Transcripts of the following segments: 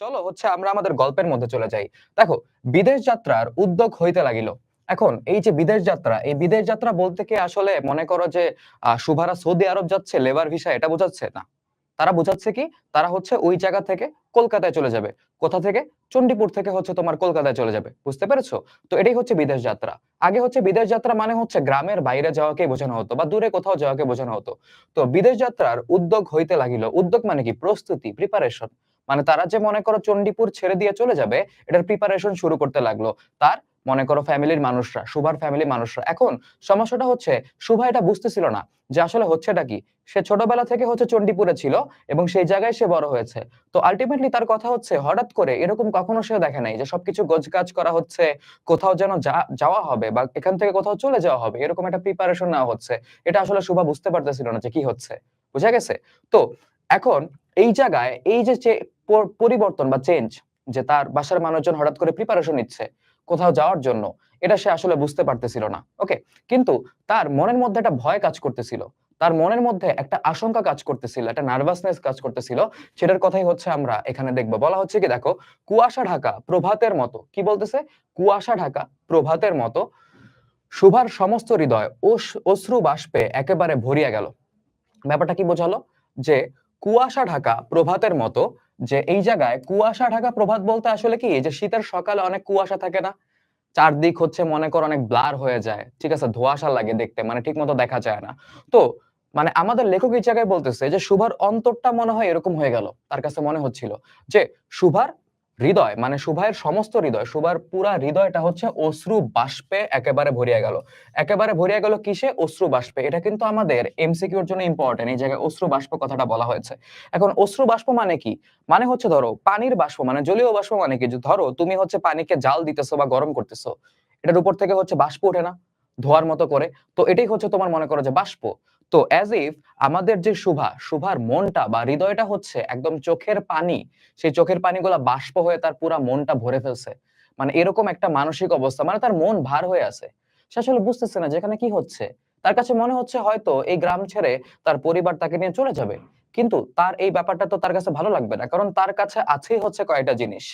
চলো হচ্ছে আমরা আমাদের গল্পের মধ্যে চলে যাই। দেখো, বিদেশ যাত্রার উদ্যোগ হইতে লাগিল। এখন এই যে বিদেশ যাত্রা, এই বিদেশ যাত্রা বলতে কি আসলে মনে করো যে সুভারা সৌদি আরব যাচ্ছে, লেবার ভিসা, এটা বোঝাচ্ছে? না। তারা বোঝাচ্ছে কি? তারা হচ্ছে ওই জায়গা থেকে কলকাতায় চলে যাবে। কোথা থেকে? চণ্ডীপুর থেকে হচ্ছে তোমার কলকাতায় চলে যাবে। বুঝতে পেরেছ? তো এটাই হচ্ছে বিদেশ যাত্রা। আগে হচ্ছে বিদেশ যাত্রা মানে হচ্ছে গ্রামের বাইরে যাওয়াকে বোঝানো হতো বা দূরে কোথাও যাওয়াকে বোঝানো হতো। তো বিদেশ যাত্রার উদ্যোগ হইতে লাগিল। উদ্যোগ মানে কি? প্রস্তুতি প্রিপারেশন মানে তারা যে মনে করো চণ্ডীপুর ছেড়ে দিয়ে চলে যাবে, এটার প্রিপারেশন শুরু করতে লাগল। তার মনে করো ফ্যামিলির মানুষরা, সুভার ফ্যামিলির মানুষরা। এখন সমস্যাটা হচ্ছে, সুভা এটা বুঝতেছিল না যে আসলে হচ্ছেটা কি। সে ছোটবেলা থেকে হচ্ছে চণ্ডীপুরে ছিল এবং সেই জায়গায় সে বড় হয়েছে। তো আলটিমেটলি তার কথা হচ্ছে, হঠাৎ করে এরকম কখনো সে দেখে নাই যে সবকিছু গোছগাছ করা হচ্ছে, কোথাও যেন যাওয়া হবে বা এখান থেকে কোথাও চলে যাওয়া হবে, এরকম একটা প্রিপারেশন নেওয়া হচ্ছে। এটা আসলে শুভা বুঝতে পারতেছিল না যে কি হচ্ছে। বুঝা গেছে? তো এখন এই জায়গায় এই যে পরিবর্তন বা চেঞ্জ যে তার বাসার মানুষজন হঠাৎ করে প্রিপারেশন নিচ্ছে কোথাও যাওয়ার জন্য, এটা সে আসলে বুঝতে পারতেছিল না। ওকে কিন্তু তার মনের মধ্যে একটা ভয় কাজ করতেছিল। তার মনের মধ্যে একটা আশঙ্কা কাজ করতেছিল, একটা নার্ভাসনেস কাজ করতেছিল। সেটার কথাই হচ্ছে আমরা এখানে দেখব। বলা হচ্ছে কি, দেখো, কুয়াশা ঢাকা প্রভাতের মতো। কি বলতেছে? কুয়াশা ঢাকা প্রভাতের মতো। শুভার সমস্ত হৃদয় অশ্রু বাষ্পে একেবারে ভরিয়া গেল। ব্যাপারটা কি বোঝালো? যে কুয়াশা ঢাকা প্রভাতের মতো যে এই জায়গায় কুয়াশা ঢাকা প্রভাত বলতে আসলে কি? যে শীতের সকালে অনেক কুয়াশা থাকে না? চারদিক হচ্ছে মনে কর অনেক ব্লার হয়ে যায়। ঠিক আছে? ধোয়াশা লাগে দেখতে মানে ঠিক মতো দেখা যায় না। তো মানে আমাদের লেখক এই জায়গায় বলতেছে যে শুভার অন্তরটা মনে হয় এরকম হয়ে গেল। তার কাছে মনে হচ্ছিল যে শুভার হৃদয় মানে শুভায়ের সমস্ত হৃদয় শুভার পুরা হৃদয়টা হচ্ছে অশ্রু বাষ্পে একেবারে ভরিয়া গেল। একেবারে ভরিয়া গেল কিসে? অশ্রু বাষ্পে। এটা কিন্তু আমাদের এমসিকিউর জন্য ইম্পর্টেন্ট এই জায়গায় অশ্রু বাষ্প কথাটা বলা হয়েছে। এখন অশ্রু বাষ্প মানে কি? মানে হচ্ছে ধরো পানির বাষ্প মানে জলীয় বাষ্প মানে কি? ধরো তুমি হচ্ছে পানিকে জাল দিতেছো বা গরম করতেছো, এটার উপর থেকে হচ্ছে বাষ্প ওঠে না ধোয়ার মতো করে। তো এটাই হচ্ছে তোমার মনে করো যে বাষ্প। তো অ্যাজ ইফ আমাদের যে শুভা, শুভার মনটা বা হৃদয়টা হচ্ছে একদম চোখের পানি, সেই চোখের পানিগুলা বাষ্প হয়ে তার পুরা মনটা ভরে ফেলছে। মানে এরকম একটা মানসিক অবস্থা মানে তার মন ভার হয়ে আছে। সে আসলে বুঝতেছে না যেখানে কি হচ্ছে। তার কাছে মনে হচ্ছে হয়তো এই গ্রাম ছেড়ে তার পরিবার তাকে নিয়ে চলে যাবে। কিন্তু তার এই ব্যাপারটা তো তার কাছে ভালো লাগবে না, কারণ তার কাছে আছেই হচ্ছে কয়টা জিনিস।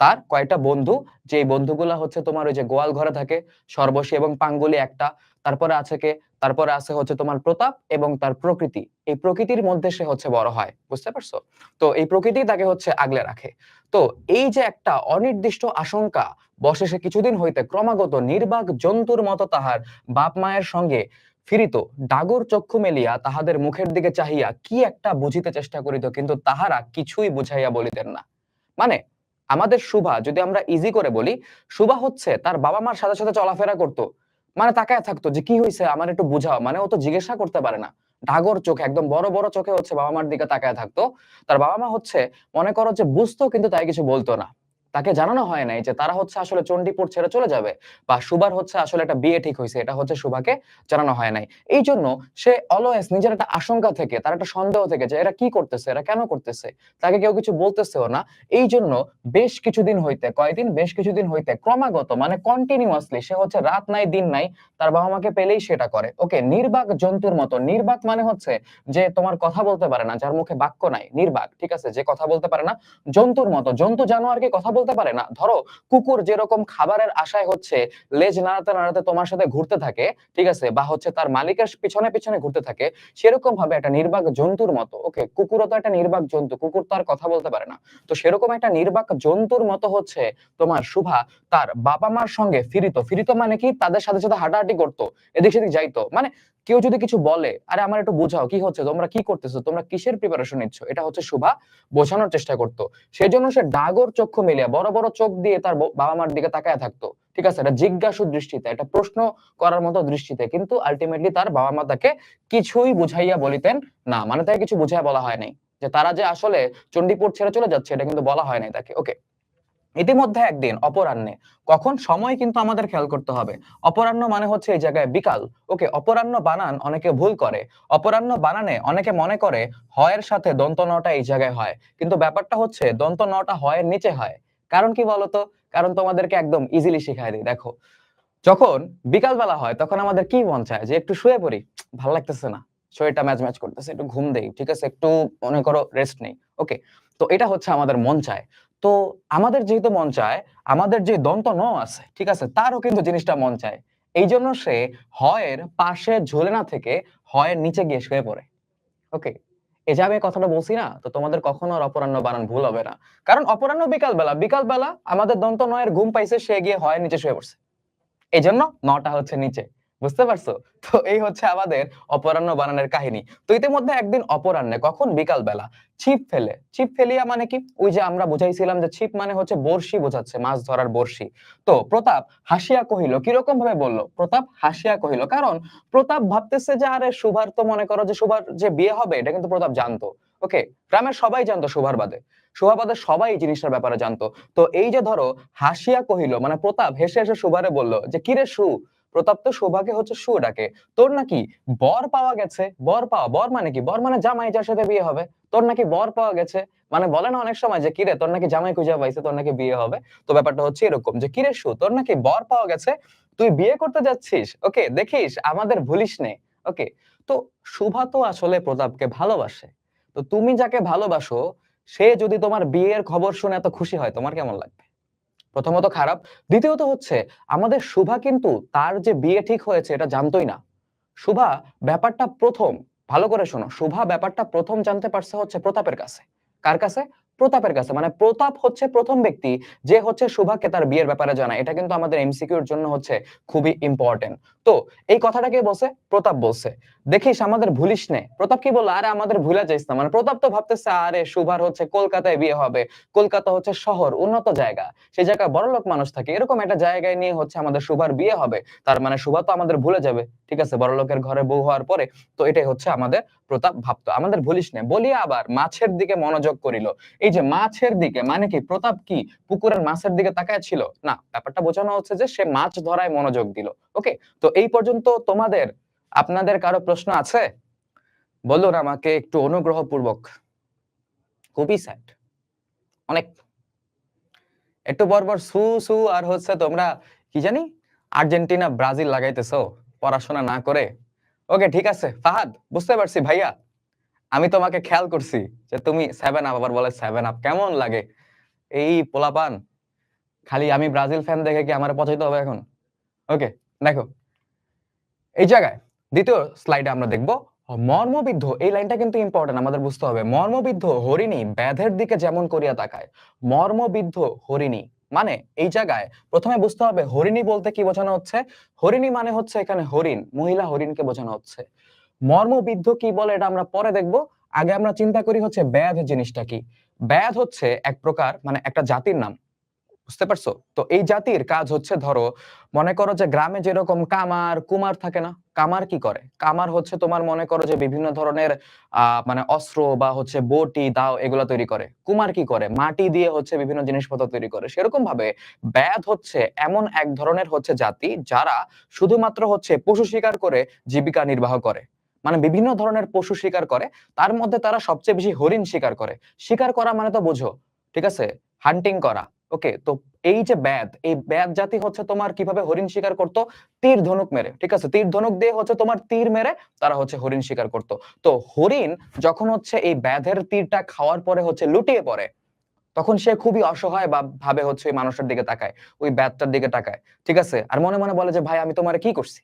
তার কয়টা বন্ধু যে বন্ধুগুলা হচ্ছে তোমার ওই যে গোয়াল ঘরে থাকে, সর্বশী এবং পাঙ্গুলি একটা, তারপরে আছে কে? তারপরে আছে হচ্ছে তোমার প্রতাপ এবং তার প্রকৃতি। এই প্রকৃতির মধ্যে সে হচ্ছে বড় হয়, বুঝতে পারছ? তো এই প্রকৃতি তাকে হচ্ছে আগলে রাখে। তো এই যে একটা অনির্দিষ্ট আশঙ্কা, বসে সে কিছুদিন হইতে ক্রমাগত নির্বাক জন্তুর মতো তাহার বাপ মায়ের সঙ্গে ফিরিত, ডাগর চক্ষু মেলিয়া তাহাদের মুখের দিকে চাহিয়া কি একটা বুঝিতে চেষ্টা করিত, কিন্তু তাহারা কিছুই বুঝাইয়া বলিতেন না। মানে আমাদের শুভা যদি আমরা ইজি করে বলি শুভা হচ্ছে তার বাবা মার সাথে সাথে চলাফেরা করতো। মানে তাকায় থাকতো যে কি হয়েছে আমার একটু বুঝাও। মানে ও তো জিজ্ঞাসা করতে পারে না। ডাগর চোখে, একদম বড় বড় চোখে হচ্ছে বাবা মার দিকে তাকায় থাকতো। তার বাবা মা হচ্ছে, মনে করো যে বুঝতো, কিন্তু তাই কিছু বলতো না। তাকে জানানো হয় নাই যে তারা হচ্ছে আসলে চণ্ডীপুর ছেড়ে চলে যাবে বা সুবার হচ্ছে আসলে একটা বিয়ে ঠিক হয়েছে, এটা হচ্ছে সুভাকে জানানো হয় নাই। এই জন্য সে অলওয়েজ নিজের একটা আশঙ্কা থেকে, তার একটা সন্দেহ থেকে যে এরা কি করতেছে, এরা কেন করতেছে, তাকে কেউ কিছু বলতেছেও না। এই জন্য বেশ কিছুদিন হইতে, কয়দিন? বেশ কিছুদিন হইতে ক্রমাগত মানে কন্টিনিউয়াসলি সে হচ্ছে রাত নাই, দিন নাই, তার বাবা মাকে পেলেই সেটা করে। ওকে, নির্বাক জন্তুর মতো, নির্বাক মানে হচ্ছে যে তোমার কথা বলতে পারে না, যার মুখে বাক্য নাই, নির্বাক, ঠিক আছে? যে কথা বলতে পারে না, জন্তুর মতো, জন্তু জানোয়ারকে কথা বলতে পারে না। ধরো, কুকুর যেরকম খাবারের আশায় হচ্ছে, লেজ নাড়াতে নাড়াতে তোমার সাথে ঘুরতে থাকে, ঠিক আছে? বা হচ্ছে তার মালিকের পিছনে পিছনে ঘুরতে থাকে সেরকম ভাবে একটা নির্বাক জন্তুর মতো, ওকে? কুকুরও তো একটা নির্বাক জন্তু, কুকুর তো আর কথা বলতে পারে না। তো সেরকম একটা নির্বাক জন্তুর মতো হচ্ছে তোমার শুভা, তার বাবা মার সঙ্গে ফিরিত। ফিরিত মানে কি? তাদের সাথে সাথে হাঁটাহাঁটি করতো, এদিক সেদিক যাইতো। মানে কেউ যদি কিছু বলে, আরে আমার একটু বুঝাও, কি হচ্ছে? তোমরা কি করতেছো? তোমরা কিসের প্রিপারেশন নিচ্ছ? এটা হচ্ছে শুভা বোঝানোর চেষ্টা করতো। সেই জন্য সে ডাগর চক্ষু মিলিয়ে বড় বড় চোখ দিয়ে তার বাবা মার দিকে তাকায় থাকতো। ঠিক আছে? এটা জিজ্ঞাসু দৃষ্টিতে, এটা প্রশ্ন করার মতো দৃষ্টিতে, কিন্তু আলটিমেটলি তার বাবা মা তাকে কিছুই বুঝাইয়া বলিতেন না। মানে তাকে কিছু বুঝাইয়া বলা হয় নাই। যে তারা যে আসলে চণ্ডীপুর ছেড়ে চলে যাচ্ছে, এটা কিন্তু বলা হয় নাই তাকে। ওকে ইতিমধ্যে একদিন অপরাহ্নে। কখন? সময় কিন্তু আমাদের খেয়াল করতে হবে। অপরাহ্ন মানে হচ্ছে এই জায়গায় বিকাল। ওকে, অপরাহ্ন বানান অনেকে ভুল করে। অপরাহ্ন বানানে অনেকে মনে করে হয়ের সাথে দন্ত নটা এই জায়গায় হয়। কিন্তু ব্যাপারটা হচ্ছে দন্ত নটা হয়ের নিচে হয়। কারণ কি বলতো? কারণ তোমাদেরকে একদম ইজিলি শিখাই দিই। দেখো, যখন বিকাল বেলা হয়, তখন আমাদের কি মন চায়? যে একটু শুয়ে পড়ি। ভালো লাগতেছে না। শরীরটা ম্যাচ ম্যাচ করতেছে। একটু ঘুম দেই, ঠিক আছে? একটু মনে করো রেস্ট নেই। ওকে, তো এটা হচ্ছে আমাদের মন চায়। তো আমাদের যেহেতু মন চায়, আমাদের যে দন্ত ন আছে, ঠিক আছে, তারও কিন্তু জিনিসটা মন চায়। এই জন্য সে হয়ের পাশে ঝুলে না থেকে হয়ের নিচে গিয়ে শুয়ে পড়ে। ওকে এই যে আমি কথাটা বলছি না, তো তোমাদের কখনো আর অপরাহ্ন বানান ভুল হবে না। কারণ অপরাহ্ন বিকাল বেলা বিকাল বেলা আমাদের দন্ত নয়ের ঘুম পাইছে, সে গিয়ে হয় নিচে শুয়ে পড়ছে। এই জন্য নটা হচ্ছে নিচে। বুঝতে পারছ? তো এই হচ্ছে আমাদের অপরাহ্ন বানানের কাহিনী। তো ইতিমধ্যে একদিন অপরাহ্নে, কখন? বিকাল বেলা ছিপ ফেলে। ছিপ ফেলিয়া মানে কি? ওই যে আমরা বুঝাইছিলাম যে ছিপ মানে হচ্ছে বড়শি বোঝাচ্ছে, মাছ ধরার বড়শি। তো প্রতাপ হাসিয়া কহিল, কীরকম ভাবে বলল? প্রতাপ হাসিয়া কহিল, কারণ প্রতাপ ভাবতেছে যে, আরে সুভার তো মনে করো যে সুভার যে বিয়ে হবে, এটা কিন্তু প্রতাপ জানতো। ওকে? গ্রামের সবাই জানতো সুভার বাদে। বাদে সবাই এই জিনিসটার ব্যাপারে জানতো। তো এই যে ধরো, হাসিয়া কহিল মানে প্রতাপ হেসে হেসে সুভারে বলল যে, কিরে সু প্রতাপ তো শোভাকে হচ্ছে সু ডাকে তোর নাকি বর পাওয়া গেছে। বর পাওয়া, বর মানে কি? বর মানে জামাই যার সাথে বিয়ে হবে। তোর নাকি বর পাওয়া গেছে। মানে বলে না অনেক সময় যে, কিরে, তোর নাকি জামাই খুঁজে পাইছে, তোর নাকি বিয়ে হবে? তো ব্যাপারটা হচ্ছে এরকম যে, কিরে সু, তোর নাকি বর পাওয়া গেছে, তুই বিয়ে করতে যাচ্ছিস? ওকে, দেখিস, আমাদের ভুলিস নে। ওকে, তো শুভা তো আসলে প্রতাপকে ভালোবাসে। তো তুমি যাকে ভালোবাসো, সে যদি তোমার বিয়ের খবর শুনে এত খুশি হয়, তোমার কেমন লাগবে? প্রথমত খারাপ, দ্বিতীয়ত হচ্ছে আমাদের শুভা কিন্তু তার যে বিয়ে ঠিক হয়েছে এটা জানতোই না। শুভা ব্যাপারটা প্রথম, ভালো করে শোনো, শুভা ব্যাপারটা প্রথম জানতে পারছে হচ্ছে প্রতাপের কাছে। কার কাছে? প্রতাপের কাছে। মানে প্রতাপ হচ্ছে প্রথম ব্যক্তি যে হচ্ছে শুভাকে তার বিয়ের ব্যাপারে জানায়। এটা কিন্তু আমাদের এমসিকিউর জন্য হচ্ছে খুবই ইম্পর্টেন্ট তো এই কথাটা কে বলছে? প্রতাপ বলছে। দেখিস, আমাদের ভুলিস নে। প্রতাপ কি বলল? আরে আমাদের ভুলে যাইস না। মানে প্রতাপ তো ভাবতেছে, আরে শুভার হচ্ছে কলকাতায় বিয়ে হবে। কলকাতা হচ্ছে শহর, উন্নত জায়গা। সেই জায়গায় বড়লোক মানুষ থাকে। এরকম একটা জায়গায় নিয়ে হচ্ছে আমাদের সুভার বিয়ে হবে। তার মানে সুভা তো আমাদের ভুলে যাবে। ঠিক আছে? বড়লোকের ঘরে বউ হওয়ার পরে। তো এটাই হচ্ছে আমাদের প্রতাপ ভাবতো, আমাদের ভুলিস না। বলিয়া আবার মাছের দিকে মনোযোগ করিল। এই যে মাছের দিকে মানে কি, প্রতাপ কি, পুকুরের মাছের দিকে তাকায় ছিল? না, ব্যাপারটা বোঝানো হচ্ছে যে সে মাছ ধরায় মনোযোগ দিল। ওকে, তো এই পর্যন্ত তোমাদের, আপনাদের কারও প্রশ্ন আছে? বলুন আমাকে একটু অনুগ্রহ পূর্বক খুবই স্যাড অনেক। একটু পরপর সু সু আর হচ্ছে তোমরা কি জানি আর্জেন্টিনা, ব্রাজিল লাগাইতেছো, পড়াশোনা না করে। ওকে ঠিক আছে। ফাহাদ, বুঝতে পারছি ভাইয়া। আমি তোমাকে খেয়াল করছি যে তুমি সেভেন আপ আবার বলে সেভেন আপ কেমন লাগে? এই পোলাপান, খালি আমি ব্রাজিল ফ্যান দেখে কি আমার পছন্দ হবে এখন? ওকে দেখো। এই জায়গায়, দ্বিতীয় স্লাইডে আমরা দেখব, মর্মবিদ্ধ, এই লাইনটা কিন্তু ইম্পর্টেন্ট আমাদের বুঝতে হবে। মর্মবিদ্ধ হরিণী ব্যাধের দিকে যেমন করিয়া তাকায়, মর্মবিদ্ধ হরিণী মানে এই জায়গায় প্রথমে বুঝতে হবে হরিণী বলতে কি বোঝানো হচ্ছে? হরিণী মানে হচ্ছে এখানে হরিণ, মহিলা হরিণকে বোঝানো হচ্ছে। মর্মবিদ্ধ কি বলে এটা আমরা পরে দেখব। আগে আমরা চিন্তা করি হচ্ছে ব্যাধ জিনিসটা কি। ব্যাধ হচ্ছে এক প্রকার মানে একটা জাতির নাম। বুঝতে পারছ? তো এই জাতির কাজ হচ্ছে, ধরো, মনে করো যে গ্রামে যেরকম কামার, কুমার থাকে না? কামার কি করে? কামার হচ্ছে তোমার মনে করো যে বিভিন্ন ধরনের মানে অস্ত্র বা হচ্ছে বটি, দাও, এগুলো তৈরি করে। কুমার কি করে? মাটি দিয়ে হচ্ছে বিভিন্ন জিনিসপত্র তৈরি করে। সেরকম ভাবে ব্যাধ হচ্ছে এমন এক ধরনের হচ্ছে জাতি যারা শুধুমাত্র হচ্ছে পশু শিকার করে জীবিকা নির্বাহ করে। মানে বিভিন্ন ধরনের পশু শিকার করে, তার মধ্যে তারা সবচেয়ে বেশি হরিণ শিকার করে। শিকার করা মানে তো বোঝো, ঠিক আছে? হান্টিং করা। ওকে তো এই যে ব্যাদ এই ব্যাদ জাতি হচ্ছে তোমার কীভাবে হরিণ শিকার করতো? তীর ধনুক মেরে, ঠিক আছে? তীর ধনুক দিয়ে হচ্ছে তোমার তীর মেরে তারা হচ্ছে হরিণ শিকার করতো। তো হরিণ যখন হচ্ছে এই ব্যাধের তীরটা খাওয়ার পরে হচ্ছে লুটিয়ে পড়ে, তখন সে খুবই অসহায় বা ভাবে হচ্ছে ওই মানুষের দিকে তাকায়, ওই ব্যাধটার দিকে তাকায়, ঠিক আছে? আর মনে মনে বলে যে, ভাই, আমি তোমার কি করছি?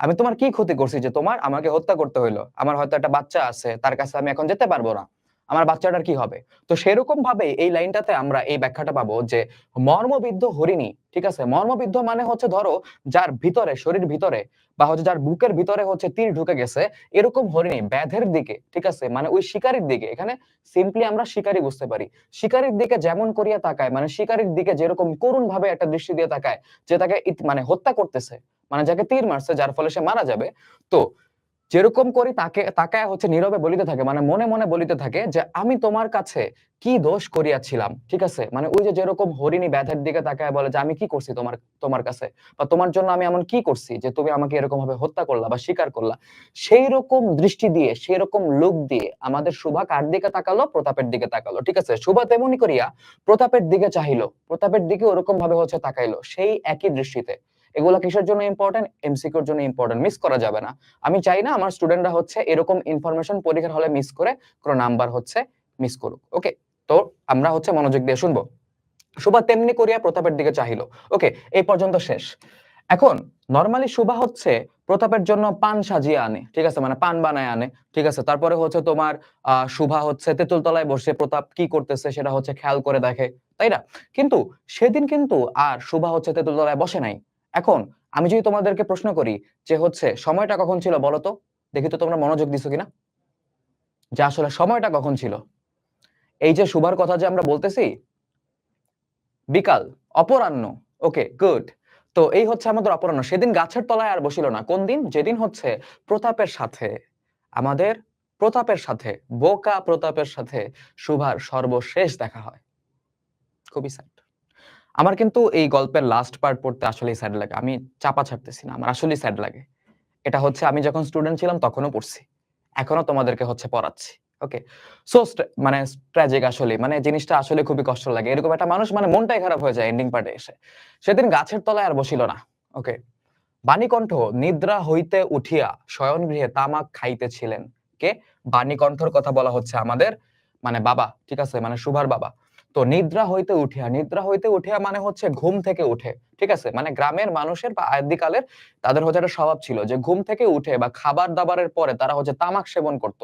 আমি তোমার কি ক্ষতি করছি যে তোমার আমাকে হত্যা করতে হইল? আমার হয়তো একটা বাচ্চা আছে, তার কাছে আমি এখন যেতে পারব না। আমার বাচ্চাটার কি হবে? তো সেরকম ভাবে এই লাইনটাতে আমরা এই ব্যাখ্যাটা পাবো যে মর্মবিদ্ধ হরিণী, ঠিক আছে? মর্মবিদ্ধ মানে হচ্ছে ধরো যার ভিতরে, শরীর ভিতরে বা হচ্ছে যার বুকের ভিতরে হচ্ছে তীর ঢুকে গেছে, এরকম হরিণী ব্যাধের দিকে, ঠিক আছে? মানে ওই শিকারির দিকে, এখানে সিম্পলি আমরা শিকারি বুঝতে পারি। শিকারির দিকে যেমন করিয়া তাকায় মানে শিকারির দিকে যেরকম করুণ ভাবে একটা দৃষ্টি দিয়ে তাকায়, যে তাকে মানে হত্যা করতেছে মানে যাকে তীর মারছে, যার ফলে সে মারা যাবে, তো যেরকম করি তাকে, তাকায় হচ্ছে নীরবে বলিতে থাকে মানে মনে মনে বলিতে থাকে যে আমি তোমার কাছে কি দোষ করিয়াছিলাম, ঠিক আছে? মানে ওই যে যেরকম হরিণী ব্যাধের দিকে তাকায় বলে যে আমি কি করছি তোমার তোমার কাছে? বা তোমার জন্য আমি এমন কি করছি যে তুমি আমাকে এরকম ভাবে হত্যা করলা বা স্বীকার করলা? সেই রকম দৃষ্টি দিয়ে সেই রকম লোক দিয়ে আমাদের শুভা কার দিকে তাকালো? প্রতাপের দিকে তাকালো, ঠিক আছে? শুভা তেমনি করিয়া প্রতাপের দিকে চাহিলো, প্রতাপের দিকে ওরকম ভাবে হচ্ছে তাকাইলো, সেই একই দৃষ্টিতে। এগুলো কিসের জন্য ইম্পর্টেন্ট এমসিকিউর জন্য ইম্পর্টেন্ট মিস করা যাবে না। আমি চাই না আমার স্টুডেন্টরা হচ্ছে এরকম ইনফরমেশন পরীক্ষার হলে মিস করে কোনো নাম্বার হচ্ছে মিস করুক। ওকে তো আমরা হচ্ছে মনোযোগ দিয়ে শুনব। সুভা তেমনি করিয়া প্রতাপের দিকে চাহিল। ওকে এই পর্যন্ত শেষ। এখন নর্মালি সুভা হচ্ছে প্রতাপের জন্য পান সাজিয়ে আনে। ঠিক আছে? মানে পান বানায় আনে। ঠিক আছে? তারপরে হচ্ছে তোমার শুভা হচ্ছে তেঁতুল তলায় বসে প্রতাপ কি করতেছে সেটা হচ্ছে খেয়াল করে দেখে। তাই না? কিন্তু সেদিন কিন্তু আর শুভা হচ্ছে তেঁতুল তলায় বসে নাই। এখন আমি যদি তোমাদেরকে প্রশ্ন করি যে হচ্ছে সময়টা কখন ছিল বলো তো দেখি তো তোমরা মনোযোগ দিছো কিনা? যে আসলে সময়টা কখন ছিল? এই যে শুভার কথা যে আমরা বলতেছি, বিকাল, অপরাহ্ন ওকে গুড তো এই হচ্ছে আমাদের অপরাহ্ন। সেদিন গাছের তলায় আর বসিল না। কোন দিন? যেদিন হচ্ছে প্রতাপের সাথে, আমাদের প্রতাপের সাথে, বোকা প্রতাপের সাথে শুভার সর্বশেষ দেখা হয়। খুবই স্যাড আমার কিন্তু এই গল্পের লাস্ট পার্ট পড়তে আসলেই স্যাড লাগে। আমি চাপা ছাড়তেছি না, আমার আসলেই স্যাড লাগে। এটা হচ্ছে আমি যখন স্টুডেন্ট ছিলাম তখনও পড়ছি। এখনও তোমাদেরকে হচ্ছে পড়াচ্ছি ওকে সো মানে ট্র্যাজিক আসলে মানে জিনিসটা আসলে খুবই কষ্ট লাগে। এরকম একটা মানুষ মানে মনটাই খারাপ হয়ে যায় এন্ডিং পার্টে এসে। সেদিন গাছের তলায় আর বসিল না ওকে বাণীকণ্ঠ, নিদ্রা হইতে উঠিয়া শয়ন গৃহে তামাক খাইতেছিলেন। কে? বাণীকণ্ঠর কথা বলা হচ্ছে আমাদের মানে বাবা, ঠিক আছে? মানে সুভার বাবা। তো নিদ্রা হইতে উঠিয়া, নিদ্রা হইতে উঠিয়া মানে হচ্ছে ঘুম থেকে উঠে, ঠিক আছে? মানে গ্রামের মানুষের বা আদিকালের তাদের হচ্ছে একটা স্বভাব ছিল যে ঘুম থেকে উঠে বা খাবার দাবারের পরে তারা হচ্ছে তামাক সেবন করত।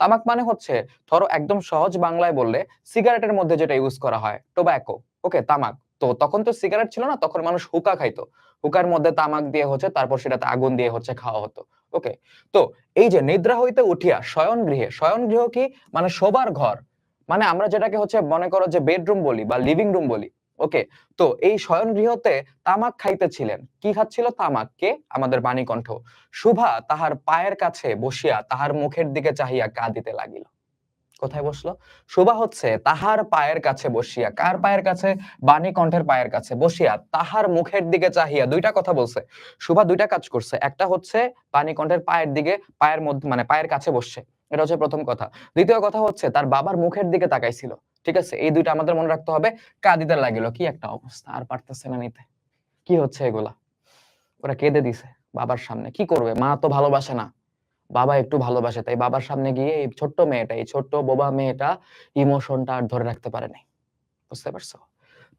তামাক মানে হচ্ছে, ধরো একদম সহজ বাংলায় বললে সিগারেটের মধ্যে যেটা ইউজ করা হয় টোব্যাকো ওকে তামাক। তো তখন তো সিগারেট ছিল না, তখন মানুষ হুকা খাইতো। হুকার মধ্যে তামাক দিয়ে হচ্ছে তারপর সেটাতে আগুন দিয়ে হচ্ছে খাওয়া হতো ওকে তো এই যে নিদ্রা হইতে উঠিয়া শয়ন গৃহে শয়ন গৃহ কি? মানে শোবার ঘর মানে আমরা যেটাকে হচ্ছে মনে করো যে বেডরুম বলি বা লিভিং রুম বলি ওকে তো এই শয়ন গৃহতে তামাক খাইতেছিলেন। কি খাচ্ছিল? তামাক কে আমাদের বাণীকণ্ঠ। শুভা তাহার পায়ের কাছে বসিয়া তাহার মুখের দিকে চাহিয়া কাঁদিতে লাগিল। কোথায় বসল? শুভা হচ্ছে তাহার পায়ের কাছে বসিয়া, কার পায়ের কাছে? বাণী কণ্ঠের পায়ের কাছে বসিয়া তাহার মুখের দিকে চাহিয়া দুইটা কথা বলছে। শুভা দুইটা কাজ করছে। একটা হচ্ছে বাণী কণ্ঠের পায়ের দিকে, পায়ের মধ্যে মানে পায়ের কাছে বসছে। এটা হচ্ছে প্রথম কথা। দ্বিতীয় কথা হচ্ছে, তার বাবার মুখের দিকে তাকাইছিল। ঠিক আছে? এই দুইটা আমাদের মনে রাখতে হবে। কাঁদিতে লাগিল। কি একটা অবস্থা, আর পারতেছে না নিতে। কি হচ্ছে এগুলা? ওরা কেঁদে দিছে বাবার সামনে। কি করবে? মা তো ভালোবাসে না। বাবা একটু ভালোবাসে, তাই বাবার সামনে গিয়ে এই ছোট্ট মেয়েটা, এই ছোট্ট বোবা মেয়েটা ইমোশনটা আর ধরে রাখতে পারে নাই বুঝতে পারছ?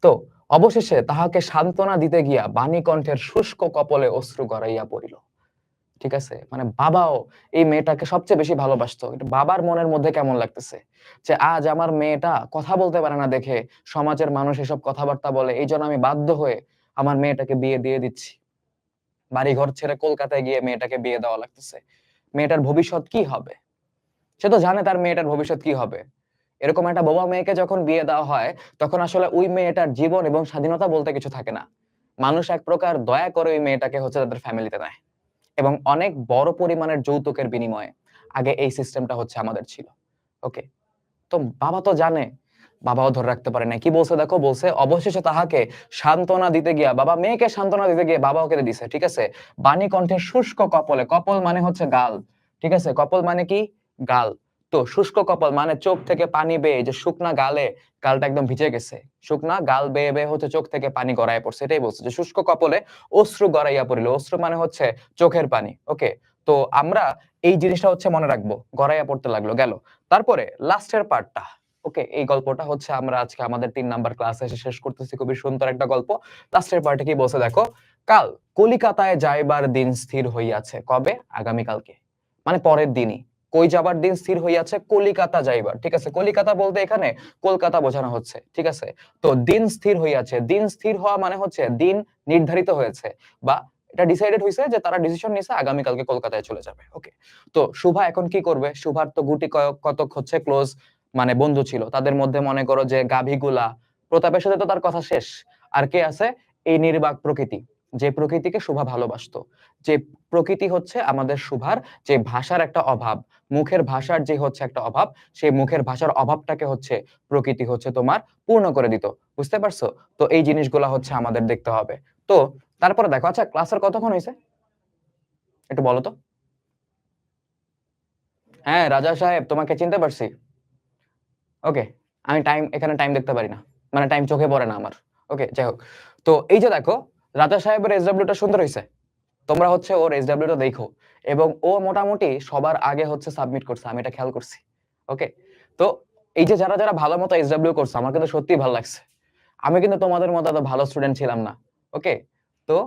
তো অবশেষে তাহাকে সান্ত্বনা দিতে গিয়া বাণী কণ্ঠের শুষ্ক কপলে অশ্রু গড়াইয়া পড়িল। ঠিক আছে? মানে বাবাও এই মেয়েটাকে সবচেয়ে বেশি ভালোবাসতো। বাবার মনের মধ্যে কেমন লাগতেছে? যে আজ আমার মেয়েটা কথা বলতে পারে না দেখে সমাজের মানুষ এসব কথাবার্তা বলে, এই জন্য আমি বাধ্য হয়ে আমার মেয়েটাকে বিয়ে দিয়ে দিচ্ছি। বাড়ি ঘর ছেড়ে কলকাতায় গিয়ে মেয়েটাকে বিয়ে দেওয়া লাগতেছে। মেয়েটার ভবিষ্যৎ কি হবে? সে তো জানে তার মেয়েটার ভবিষ্যৎ কি হবে। এরকম একটা বোবা মেয়েকে যখন বিয়ে দেওয়া হয়, তখন আসলে ওই মেয়েটার জীবন এবং স্বাধীনতা বলতে কিছু থাকে না। মানুষ এক প্রকার দয়া করে ওই মেয়েটাকে হচ্ছে তাদের ফ্যামিলিতে নেয়। এবং অনেক বড় পরিমাণের যৌতুকের বিনিময়ে আগে এই সিস্টেমটা হচ্ছে আমাদের ছিল। ওকে? তো বাবা তো জানে, বাবাও ধরে রাখতে পারে না কি বলছে দেখো? বলছে, অবশেষে তাহাকে সান্ত্বনা দিতে গিয়া, বাবা মেয়েকে সান্ত্বনা দিতে গিয়ে বাবা ওকে দিছে, ঠিক আছে? বাণী কণ্ঠে শুষ্ক কপলে, কপল মানে হচ্ছে গাল, ঠিক আছে? কপল মানে কি? গাল। তো শুষ্ক কপল মানে চোখ থেকে পানি বেয়ে যে শুকনা গালে গালটা একদম ভিজে গেছে। শুকনা গাল বেয়ে বেয়ে হচ্ছে চোখ থেকে পানি গড়ায় পড়ছে, এটাই বলছে যে শুষ্ক কপলে অশ্রু গড়াইয়া পড়িল। অশ্রু মানে হচ্ছে চোখের পানি, ওকে? তো আমরা এই জিনিসটা হচ্ছে মনে রাখব, গড়াইয়া পড়তে লাগল, গেল। তারপরে লাস্টের পার্টটা, ওকে? এই গল্পটা হচ্ছে আমরা আজকে আমাদের তিন নাম্বার ক্লাসে এসে শেষ করতেছি, খুবই সুন্দর একটা গল্প। লাস্টের পার্টে কি বলছে দেখো, কাল কলিকাতায় যাইবার দিন স্থির হইয়াছে, কবে? আগামীকালকে মানে পরের দিনই। কই যাবার দিন স্থির হইয়াছে, কলিকাতা যাইবার। ঠিক আছে? কলিকাতা বলতে এখানে কলকাতা বোঝানো হচ্ছে। ঠিক আছে? তো দিন স্থির হইয়াছে। দিন স্থির হওয়া মানে হচ্ছে দিন নির্ধারিত হয়েছে বা এটা ডিসাইডেড হয়েছে যে তারা ডিসিশন নিছে আগামীকালকে কলকাতায় চলে যাবে। ওকে তো শুভা এখন কি করবে? শুভার তো গুটি কতক হচ্ছে ক্লোজ মানে বন্ধু ছিল। তাদের মধ্যে মনে করো যে গাভীগুলা, প্রতাপের সাথে তো তার কথা শেষ। আর কে আছে? এই নির্বাক প্রকৃতি। যে প্রকৃতিকে শুভা ভালোবাসতো। যে প্রকৃতি হচ্ছে আমাদের শুভার যে ভাষার একটা অভাব, মুখের ভাষার যে হচ্ছে একটা অভাব, সেই মুখের ভাষার অভাবটাকে হচ্ছে প্রকৃতি হচ্ছে তোমার পূর্ণ করে দিত। বুঝতে পারছ? তো এই জিনিসগুলা হচ্ছে আমাদের দেখতে হবে। তো তারপরে দেখো আচ্ছা ক্লাসের কতক্ষণ হয়েছে? একটু বলো তো। হ্যাঁ রাজা সাহেব, তোমাকে চিনতে পারছি। ওকে আমি টাইম এখানে টাইম দেখতে পারি না। মানে টাইম চোখে পড়ে না আমার। ওকে যাই হোক। তো এই যে দেখো রাজা সাহেবের এসডাব্লিউটা সুন্দর হয়েছে তোমরা হচ্ছে ওর এসডাব্লিউটা দেখো এবং ও মোটামুটি সবার আগে হচ্ছে সাবমিট করছে, আমি এটা খেয়াল করছি ওকে তো এই যে যারা যারা ভালো মতো এসডব্লিউ করছে, আমার কিন্তু সত্যিই ভালো লাগছে। আমি কিন্তু তোমাদের মতো এত ভালো স্টুডেন্ট ছিলাম না ওকে তো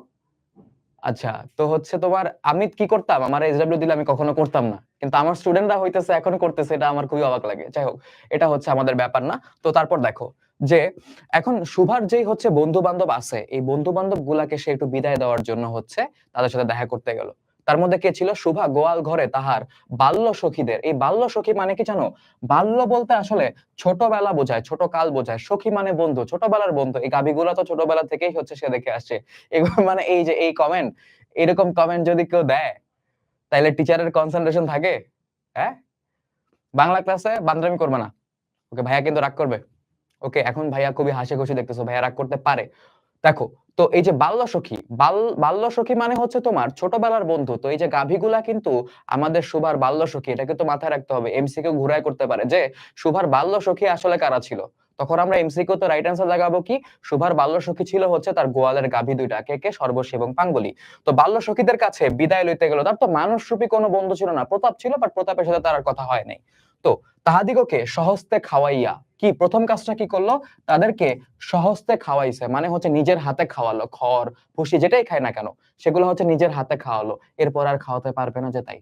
আচ্ছা তো হচ্ছে তোমার, আমি কি করতাম? আমার এসডব্লিউ দিলে আমি কখনো করতাম না, কিন্তু আমার স্টুডেন্টরা হইতেছে, এখন করতেছে, এটা আমার খুবই অবাক লাগে। যাই হোক, এটা হচ্ছে আমাদের ব্যাপার না। তো তারপর দেখো যে এখন সুভার যেই হচ্ছে বন্ধু বান্ধব আছে, এই বন্ধু বান্ধব গুলাকে সে একটু বিদায় দেওয়ার জন্য হচ্ছে তাদের সাথে দেখা করতে গেল। তার মধ্যে কে ছিল? শুভা গোয়াল ঘরে তাহার বাল্য সখীদের। এই বাল্য সখী মানে কি জানো? বাল্য বলতে আসলে ছোটবেলা বোঝায়, ছোট কাল বোঝায়। সখী মানে বন্ধু, ছোটবেলার বন্ধু। এই গাভিগুলা তো ছোটবেলা থেকেই হচ্ছে সে দেখে আসছে। এগুলো মানে এই যে এই কমেন্ট এরকম কমেন্ট যদি কেউ দেয় তাহলে টিচারের কনসেন্ট্রেশন থাকে হ্যাঁ? বাংলা ক্লাসে বান্দরামি করবে না। ওকে ভাইয়া কিন্তু রাগ করবে। ওকে এখন ভাইয়া খুবই হাসি খুশি দেখতেছো, ভাইয়া রাগ করতে পারে। দেখো, তো এই যে বাল্য সখী, বাল, বাল্য সখী মানে হচ্ছে তোমার ছোটবেলার বন্ধু। তো এই যে গাভীগুলা কিন্তু আমাদের সুভার বাল্য সখী এটা কিন্তু মাথায় রাখতে হবে। এমসিকে ঘুরায় করতে পারে। যে সুভার বাল্য সখী আসলে কারা ছিল? তখন আমরা এমসিকিউ তো রাইট অ্যান্সার লাগাবো কি? সুভার বাল্য সখী ছিল হচ্ছে তার গোয়ালের গাভী দুইটা, কে কে? সর্বশী এবং পাঙ্গলি। তো বাল্য সখীদের কাছে বিদায় লইতে গেল। তার তো মানুষ মানুষরূপী কোনো বন্ধু ছিল না, প্রতাপ ছিল বাট প্রতাপের সাথে তার আর কথা হয় নাই। তো তাহাদিগকে সহস্তে খাওয়াইয়া কি প্রথম কাজটা কি করল? তাদেরকে সহস্তে খাওয়াইছে মানে হচ্ছে নিজের হাতে খাওয়ালো, খড়, ভুসি যেটাই খায় না কেন, সেগুলো হচ্ছে নিজের হাতে খাওয়ালো, এরপর আর খাওয়াতে পারবে না যে তাই।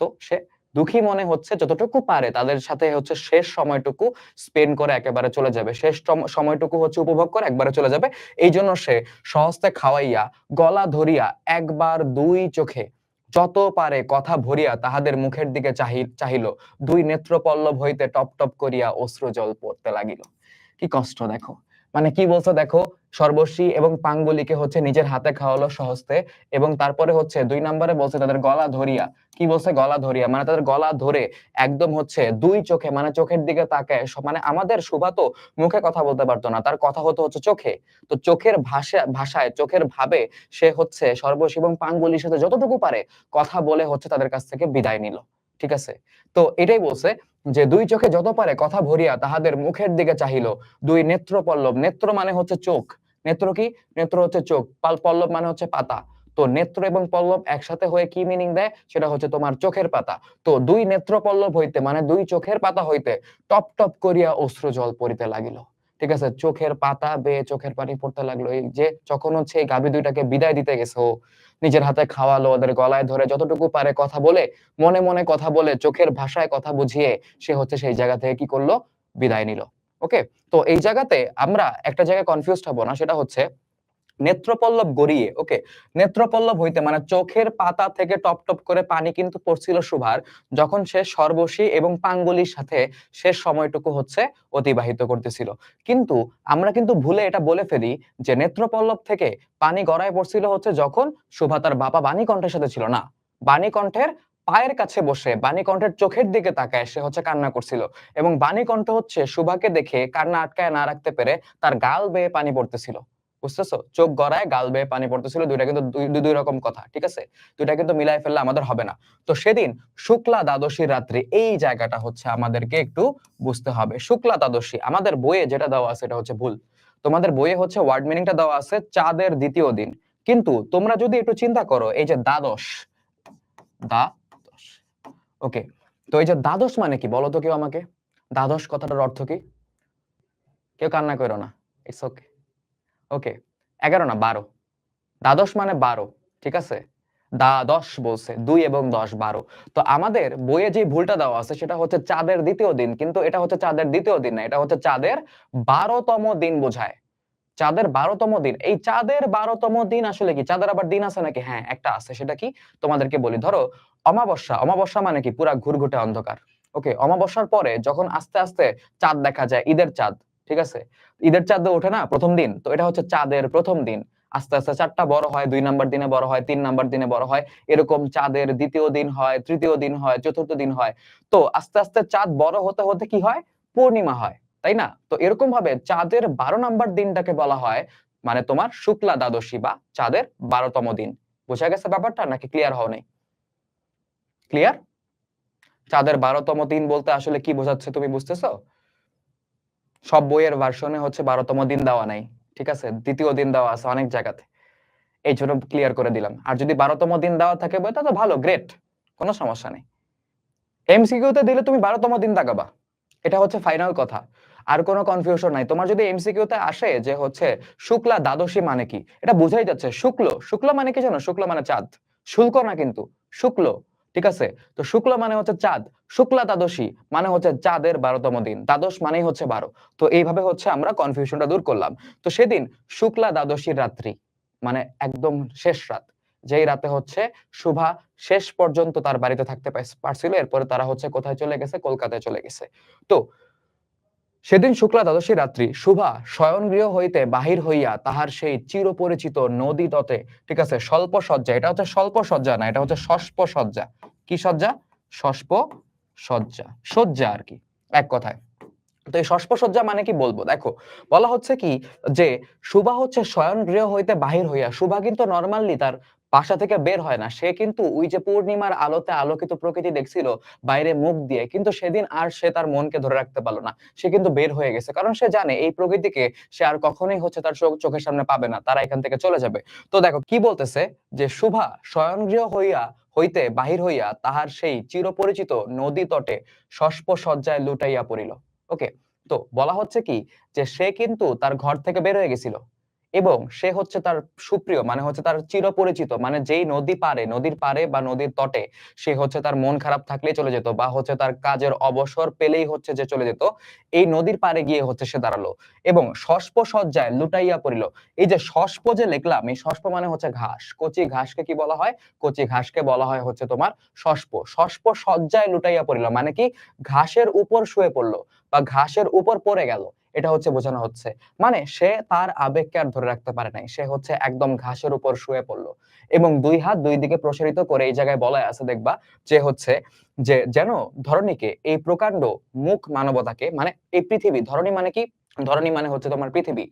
তো সে দুঃখী মনে হচ্ছে যতটুকু পারে, তাদের সাথে হচ্ছে শেষ সময়টুকু স্পেন্ড করে একেবারে চলে যাবে, শেষ সময়টুকু হচ্ছে উপভোগ করে একবারে চলে যাবে। এই জন্য সে সহস্তে খাওয়াইয়া, গলা ধরিয়া একবার দুই চোখে যত পারে কথা ভরিয়া তাহাদের মুখের দিকে চাহি, চাহিল। দুই নেত্র পল্লব হইতে টপ টপ করিয়া অশ্রু জল পড়তে লাগিল। কি কষ্ট দেখো। মানে কি বলছো দেখো সর্বশী এবং পাঙ্গুলিকে হচ্ছে নিজের হাতে খাওয়ালো সহস্তে এবং তারপরে হচ্ছে দুই নম্বরে বলছে তাদের গলা ধরিয়া। কি বলছে? গলা ধরিয়া। মানে তাদের গলা ধরে একদম হচ্ছে দুই চোখে মানে চোখের দিকে তাকায় মানে আমাদের শুভা তো মুখে কথা বলতে পারতো না, তার কথা হতো হচ্ছে চোখে। তো চোখের ভাষা, ভাষায়, চোখের ভাবে সে হচ্ছে সর্বশী এবং পাঙ্গুলির সাথে যতটুকু পারে কথা বলে হচ্ছে তাদের কাছ থেকে বিদায় নিল। ঠিক আছে? তো এটাই বলছে যে দুই চোখে যত পারে কথা ভরিয়া তাহাদের মুখের দিকে চাহিল। দুই নেত্র পল্লব নেত্র মানে হচ্ছে চোখ। নেত্র কি? নেত্র হচ্ছে চোখ। পাল পল্লব মানে হচ্ছে পাতা। তো নেত্র এবং পল্লব একসাথে হয়ে কি মিনিং দেয়? সেটা হচ্ছে তোমার চোখের পাতা। তো দুই নেত্র পল্লব হইতে মানে দুই চোখের পাতা হইতে টপ টপ করিয়া অশ্রু জল পড়িতে লাগিল। ঠিক আছে, চোখের পাতা বেয়ে চোখের পানি পড়তে লাগল। এই যে যখন হচ্ছে এই গাভী দুইটাকে বিদায় দিতে গেছে, নিজের হাতে খাওয়ালো, ওদের গলায় ধরে যতটুকু পারে কথা বলে, মনে মনে কথা বলে, চোখের ভাষায় কথা বুঝিয়ে সে হচ্ছে সেই জায়গা থেকে কি করল? বিদায় নিল। ওকে তো এই জায়গাতে আমরা একটা জায়গায় কনফিউজ হব না, সেটা হচ্ছে নেত্রপল্লব গড়িয়ে ওকে নেত্রপল্লব হইতে মানে চোখের পাতা থেকে টপ টপ করে পানি কিন্তু পড়ছিল সুভার, যখন সে সর্বশী এবং পাঙ্গুলির সাথে শেষ সময়টুকু হচ্ছে অতিবাহিত করতেছিল। কিন্তু আমরা কিন্তু ভুলে এটা বলে ফেলি যে নেত্রপল্লব থেকে পানি গড়ায় পড়ছিল হচ্ছে যখন সুভা তার বাবা বাণীকণ্ঠের সাথে ছিল, না। বাণীকণ্ঠের পায়ের কাছে বসে, বাণীকণ্ঠের চোখের দিকে তাকায় সে হচ্ছে কান্না করছিল এবং বাণীকণ্ঠ হচ্ছে সুভাকে দেখে কান্না আটকায় না রাখতে পেরে তার গাল বেয়ে পানি পড়তেছিল। বুঝতেছো? চোখ গড়ায় গাল বেয়ে পানি পড়তেছিল, দুইটা কিন্তু দুই, দুই- রকম কথা, ঠিক আছে? দুইটা কিন্তু মিলাই ফেললে আমাদের হবে না। তো সেদিন শুক্লা দ্বাদশী রাত্রি, এই জায়গাটা হচ্ছে আমাদেরকে একটু বুঝতে হবে। শুক্লা দ্বাদশী, আমাদের বইয়ে যেটা দেওয়া আছে এটা হচ্ছে ভুল। তোমাদের বইয়ে হচ্ছে ওয়ার্ড মিনিংটা দেওয়া আছে, চাঁদের দ্বিতীয় দিন। কিন্তু তোমরা যদি একটু চিন্তা করো, এই যে দ্বাদশ দ্বাদশ, ওকে, তো এই যে দ্বাদশ মানে কি? বলো তো কেউ আমাকে। দ্বাদশ কথাটার অর্থ কি? কেউ কান্না করো না ইটস ওকে ওকে, এগারো না, বারো। দ্বাদশ মানে বারো, ঠিক আছে? দ্বাদশ বলছে, দুই এবং দশ, বারো। তো আমাদের বইয়ে যে ভুলটা দেওয়া আছে, সেটা হচ্ছে চাঁদের দ্বিতীয় দিন, কিন্তু এটা হচ্ছে চাঁদের দ্বিতীয় দিন না, এটা হচ্ছে চাঁদের বারোতম দিন বোঝায়। চাঁদের বারোতম দিন, এই চাঁদের বারোতম দিন আসলে কি? চাঁদের আবার দিন আছে নাকি? হ্যাঁ একটা আছে, সেটা কি? তোমাদেরকে বলি, ধরো অমাবস্যা অমাবস্যা মানে কি? পুরা ঘুরঘুটে অন্ধকার, ওকে? অমাবস্যার পরে যখন আস্তে আস্তে চাঁদ দেখা যায়, ঈদের চাঁদ ঠিক আছে? ঈদের চাঁদ ওঠে না? প্রথম দিন। তো এটা হচ্ছে চাঁদের প্রথম দিন। আস্তে আস্তে চারটা বড় হয়, দুই নাম্বার দিনে বড় হয়, তিন নাম্বার দিনে বড় হয়। এরকম চাঁদের দ্বিতীয় দিন হয়, তৃতীয় দিন হয়, চতুর্থ দিন হয়। তো আস্তে আস্তে চাঁদ বড় হতে হতে কি হয়? পূর্ণিমা হয়, তাই না? তো এরকম ভাবে চাঁদের বারো নাম্বার দিনটাকে বলা হয় মানে তোমার শুক্লা দ্বাদশী বা চাঁদের বারোতম দিন। বোঝা গেছে ব্যাপারটা নাকি ক্লিয়ার হও নাই ক্লিয়ার চাঁদের বারোতম দিন বলতে আসলে কি বোঝাচ্ছে তুমি বুঝতেছো? সব বইয়ের ভার্সনে হচ্ছে বারোতম দিন দেওয়া নাই, ঠিক আছে? দ্বিতীয় দিন দেওয়া আছে অনেক জায়গাতে। এই জন্য ক্লিয়ার করে দিলাম। আর যদি বারোতম দিন দেওয়া থাকে বই, তো ভালো গ্রেট কোনো সমস্যা নেই। এমসিকিউতে দিলে তুমি বারোতম দিন দাগাবা। এটা হচ্ছে ফাইনাল কথা। আর কোনো কনফিউশন নাই। তোমার যদি এমসিকিউতে আসে যে হচ্ছে শুক্লা দ্বাদশী মানে কি, এটা বোঝাই যাচ্ছে। শুক্ল শুক্ল মানে কি জানো? শুক্ল মানে চাঁদ। শুল্ক না কিন্তু, শুক্ল। ঠিক আছে? তো শুক্ল মানে হচ্ছে চাঁদ। শুক্লা দ্বাদশী মানে হচ্ছে চাঁদের বারোতম দিন। দ্বাদশ মানেই হচ্ছে বারো। তো এইভাবে হচ্ছে আমরা কনফিউশনটা দূর করলাম। তো সেদিন শুক্লা দ্বাদশীর রাত্রি মানে একদম শেষ রাত, যেই রাতে হচ্ছে শুভা শেষ পর্যন্ত তার বাড়িতে থাকতে পারছিল। এরপরে তারা হচ্ছে কোথায় চলে গেছে? কলকাতায় চলে গেছে। তো সেদিন শুক্লা দ্বাদশী রাত্রি শুভা শয়নগৃহ হইতে বাহির হইয়া তাহার সেই চিরপরিচিত নদী তটে, ঠিক আছে স্বল্প সজ্জা এটা হচ্ছে স্বল্প সজ্জা না, এটা হচ্ছে সস্প সজ্জা কি সজ্জা? সস্প সজ্জা সজ্জা আর কি, এক কথায়। তো এই সজ্জা মানে কি বলব? দেখো, বলা হচ্ছে কি যে শুভা হচ্ছে শয়ন গৃহ হইতে বাহির হইয়া শুভা কিন্তু নর্মালি তার বাসা থেকে বের হয় না। সে কিন্তু ওই যে পূর্ণিমার আলোতে আলোকিত প্রকৃতি দেখছিল, বাইরে মুখ দিয়ে। কিন্তু সেদিন আর সে তার মনকে ধরে রাখতে পারল না। সে কিন্তু বের হয়ে গেছে। কারণ সে জানে, এই প্রকৃতিকে সে আর কখনোই হচ্ছে তার চোখের সামনে পাবে না। তারা এখান থেকে চলে যাবে। তো দেখো, কি বলতেছে? যে শুভা শয়নগৃহ হইয়া, হইতে বাহির হইয়া তাহার সেই চিরপরিচিত নদী তটে সস্প সজ্জায় লুটাইয়া পড়িল। ওকে? তো বলা হচ্ছে কি? যে সে কিন্তু তার ঘর থেকে বের হয়ে গেছিল। এবং সে হচ্ছে তার সুপ্রিয় মানে হচ্ছে তার চিরপরিচিত মানে যেই নদী পারে নদীর পারে বা নদীর তটে সে হচ্ছে তার মন খারাপ থাকলেই চলে যেত বা হচ্ছে তার কাজের অবসর পেলেই হচ্ছে যে চলে যেত, এই নদীর পারে গিয়ে হচ্ছে সে দাঁড়াল এবং সস্প সজ্জায় লুটাইয়া পড়িল। এই যে সস্প যে লিখলাম, এই সস্প মানে হচ্ছে ঘাস, কচি ঘাসকে কি বলা হয়? কচি ঘাসকে বলা হয় হচ্ছে তোমার সস্প সস্প সজ্জায় লুটাইয়া পড়িল মানে কি? ঘাসের উপর শুয়ে পড়ল বা ঘাসের উপর পড়ে গেল। এটা হচ্ছে বোঝানো হচ্ছে। মানে সে তার আবেগকে আর ধরে রাখতে পারে নাই। সে হচ্ছে একদম ঘাসের উপর শুয়ে পড়ল। এবং দুই হাত দুই দিকে প্রসারিত করে এই জায়গায় বলা আছে, দেখবা যে হচ্ছে যে যেন ধরণীকে এই প্রকাণ্ড মুখ মানবতাকে মানে এই পৃথিবী ধরণী মানে কি? ধরণী মানে হচ্ছে তোমার পৃথিবী।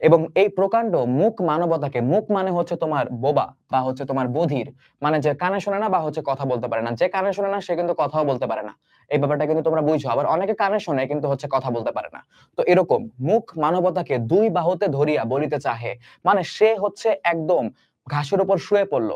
এবং এই প্রকাণ্ড মুখ মানবতাকে, মুখ মানে হচ্ছে তোমার বোবা বা হচ্ছে তোমার বধির। মানে যে কানে শোনে না বা হচ্ছে কথা বলতে পারে না। যে কানে শোনে না, সে কিন্তু কথাও বলতে পারে না। এই ব্যাপারটা কিন্তু তোমরা বুঝো আবার অনেকে কানে শোনে কিন্তু হচ্ছে কথা বলতে পারে না। তো এরকম মুখ মানবতাকে দুই বাহুতে ধরিয়া বলিতে চাহে মানে সে হচ্ছে একদম ঘাসের উপর শুয়ে পড়ল।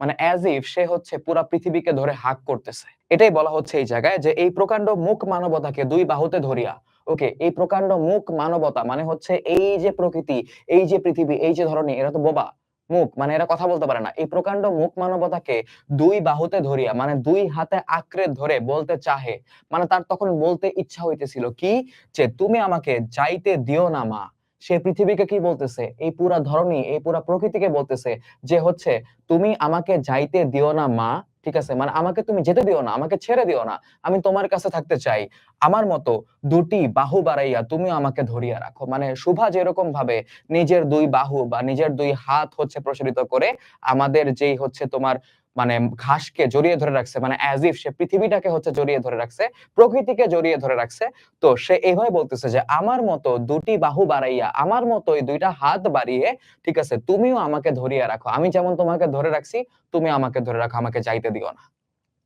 মানে অ্যাজ ইফ সে হচ্ছে পুরা পৃথিবীকে ধরে হাক করতেছে। এটাই বলা হচ্ছে এই জায়গায় যে এই প্রকাণ্ড মুখ মানবতাকে দুই বাহুতে ধরিয়া ওকে এই প্রকাণ্ড মুখ মানবতা মানে হচ্ছে এই যে প্রকৃতি, এই যে পৃথিবী, এই যে ধরনের এরা তো বোবা, মুখ মানে এরা কথা বলতে পারে না। এই প্রকাণ্ড মুখ মানবতাকে দুই বাহুতে ধরিয়া মানে দুই হাতে আঁকড়ে ধরে বলতে চাহে মানে তার তখন বলতে ইচ্ছা হইতেছিল কি? যে তুমি আমাকে যাইতে দিও না, মা। সে পৃথিবীকে কি বলতেছে? এই পুরা ধরনী এই পুরা প্রকৃতিকে বলতেছে যে হচ্ছে, তুমি আমাকে যাইতে দিও না, মা। ঠিক আছে? মানে আমাকে তুমি যেতে দিও না, আমাকে ছেড়ে দিও না। আমি তোমার কাছে থাকতে চাই। আমার মতো দুটি বাহু বাড়াইয়া তুমি আমাকে ধরিয়া রাখো। মানে শুভা যেরকম ভাবে নিজের দুই বাহু বা নিজের দুই হাত হচ্ছে প্রসারিত করে, আমাদের যেই হচ্ছে তোমার মানে ঘাসকে জড়িয়ে ধরে রাখছে মানে অ্যাজ ইফ সে পৃথিবীটাকে হচ্ছে জড়িয়ে ধরে রাখছে, প্রকৃতিকে জড়িয়ে ধরে রাখছে। তো সে এইভাবে বলতেছে যে, আমার মতো দুটি বাহু বাড়াইয়া, আমার মতো এই দুইটা হাত বাড়িয়ে, ঠিক আছে, তুমিও আমাকে ধরিয়া রাখো। আমি যেমন তোমাকে ধরে রাখছি, তুমি আমাকে ধরে রাখো, আমাকে যাইতে দিও না।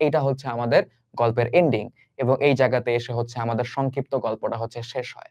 এটা হচ্ছে আমাদের গল্পের এন্ডিং এবং এই জায়গাতে এসে হচ্ছে আমাদের সংক্ষিপ্ত গল্পটা হচ্ছে শেষ হয়।